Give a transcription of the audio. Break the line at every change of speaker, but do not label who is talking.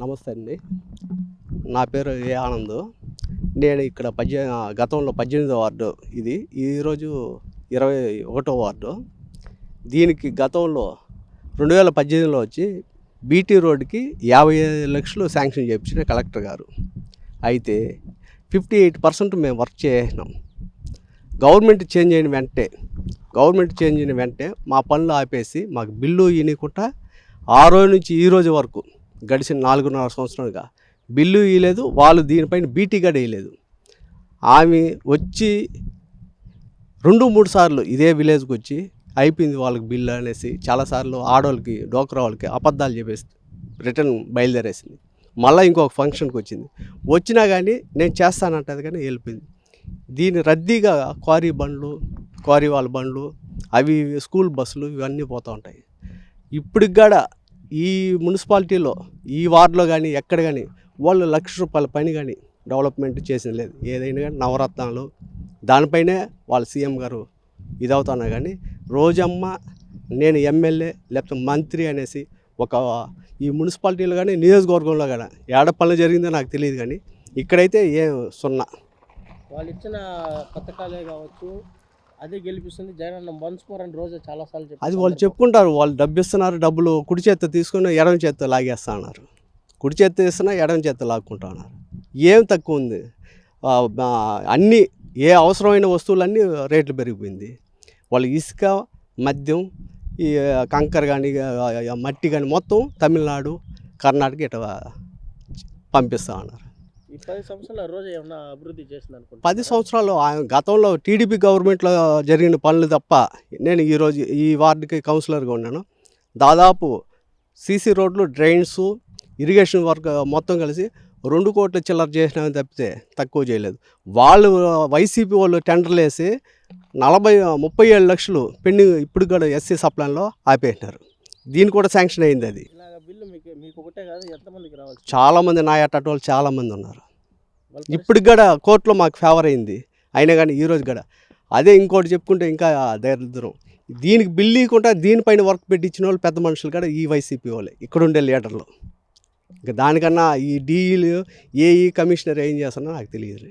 నమస్తే అండి. నా పేరు ఏ ఆనంద్. నేను ఇక్కడ పద్దె గతంలో పద్దెనిమిదో వార్డు ఇది. ఈరోజు ఇరవై ఒకటో వార్డు. దీనికి గతంలో రెండు వేల పద్దెనిమిదిలో వచ్చి బీటీ రోడ్డుకి యాభై ఐదు లక్షలు శాంక్షన్ చేయించిన కలెక్టర్ గారు. అయితే ఫిఫ్టీ ఎయిట్ పర్సెంట్ మేము వర్క్ చేసినాం. గవర్నమెంట్ చేంజ్ అయిన వెంటనే గవర్నమెంట్ చేంజ్ అయిన వెంటనే మా పనులు ఆపేసి మాకు బిల్లు ఇవ్వకుండా ఆ రోజు నుంచి ఈ రోజు వరకు గడిచిన నాలుగున్నర సంవత్సరాలుగా. బిల్లు ఇవ్వలేదు వాళ్ళు దీనిపైన బీటీ గడ వేయలేదు ఆమె వచ్చి రెండు మూడు సార్లు ఇదే విలేజ్కి వచ్చి అయిపోయింది వాళ్ళకి బిల్లు అనేసి చాలాసార్లు ఆడవాళ్ళకి డోక్రా వాళ్ళకి అబద్ధాలు చెప్పేసి రిటర్న్ బయలుదేరేసింది. మళ్ళీ ఇంకొక ఫంక్షన్కి వచ్చింది. వచ్చినా కానీ నేను చేస్తానంటది కానీ వెళ్ళిపోయింది. దీని రద్దీగా క్వారీ బండ్లు క్వారీ వాళ్ళ బండ్లు అవి స్కూల్ బస్సులు ఇవన్నీ పోతూ ఉంటాయి. ఇప్పటికి కూడా ఈ మున్సిపాలిటీలో ఈ వార్డులో కానీ ఎక్కడ కానీ వాళ్ళు లక్ష రూపాయల పని కానీ డెవలప్మెంట్ చేసిన లేదు. ఏదైనా కానీ నవరత్నాలు దానిపైనే వాళ్ళ సీఎం గారు ఇదవుతున్నా కానీ రోజమ్మ నేను ఎమ్మెల్యే లేకపోతే మంత్రి అనేసి ఒక ఈ మున్సిపాలిటీలో కానీ నియోజకవర్గంలో కానీ ఏడ పనులు జరిగిందో నాకు తెలియదు కానీ ఇక్కడైతే ఏం సున్నా.
వాళ్ళు ఇచ్చిన పథకాలే కావచ్చు అదే గెలిపిస్తుంది. జగన్ అన్న వన్స్ మోర్ అని రోజు చాలా సార్లు చెప్పారు.
అది వాళ్ళు చెప్పుకుంటారు. వాళ్ళు డబ్బు ఇస్తున్నారు డబ్బులు కుడి చేత తీసుకుని ఎడమ చేత లాగేస్తా అన్నారు. కుడి చేత ఇస్తున్నా ఎడమ చేత లాక్కుంటా ఉన్నారు ఏం తక్కువ ఉంది? అన్నీ ఏ అవసరమైన వస్తువులన్నీ రేట్లు పెరిగిపోయింది. వాళ్ళు ఇసుక మద్యం ఈ కంకర కానీ మట్టి కానీ మొత్తం తమిళనాడు కర్ణాటక ఇట పంపిస్తా ఉన్నారు
ఈ పది సంవత్సరాల రోజు ఏమన్నా అభివృద్ధి చేసింది అనుకుంటా
పది సంవత్సరాలు ఆయన గతంలో టీడీపీ గవర్నమెంట్లో జరిగిన పనులు తప్ప నేను ఈరోజు ఈ వార్డుకి కౌన్సిలర్గా ఉన్నాను. దాదాపు సీసీ రోడ్లు డ్రైన్స్ ఇరిగేషన్ వర్క్ మొత్తం కలిసి రెండు కోట్ల చిల్లర చేసినా తప్పితే తక్కువ చేయలేదు. వాళ్ళు వైసీపీ వాళ్ళు టెండర్లు వేసి నలభై ముప్పై ఏడు లక్షలు పెండింగ్ ఇప్పుడు కూడా ఎస్సీ సప్లైన్లో ఆపేసినారు. దీని కూడా శాంక్షన్ అయింది అది.
ఇలాగ బిల్లు మీకు మీకు ఒకటే కాదు ఎంతమందికి రావచ్చు
చాలామంది నా వాళ్ళు చాలామంది ఉన్నారు.
ఇప్పుడు
ఇప్పటికి కూడా కోర్టులో మాకు ఫేవర్ అయింది. అయినా కానీ ఈరోజు కూడా అదే ఇంకోటి చెప్పుకుంటే ఇంకా దరిద్రం. దీనికి బిల్లు ఇవ్వకుండా దీనిపైన వర్క్ పెట్టించిన వాళ్ళు పెద్ద మనుషులు కూడా ఈ వైసీపీ వాళ్ళే. ఇక్కడ ఉండే లీడర్లు. ఇంకా దానికన్నా ఈ డీఈలు ఏఈ కమిషనర్ ఏం చేస్తున్నా నాకు తెలియదు.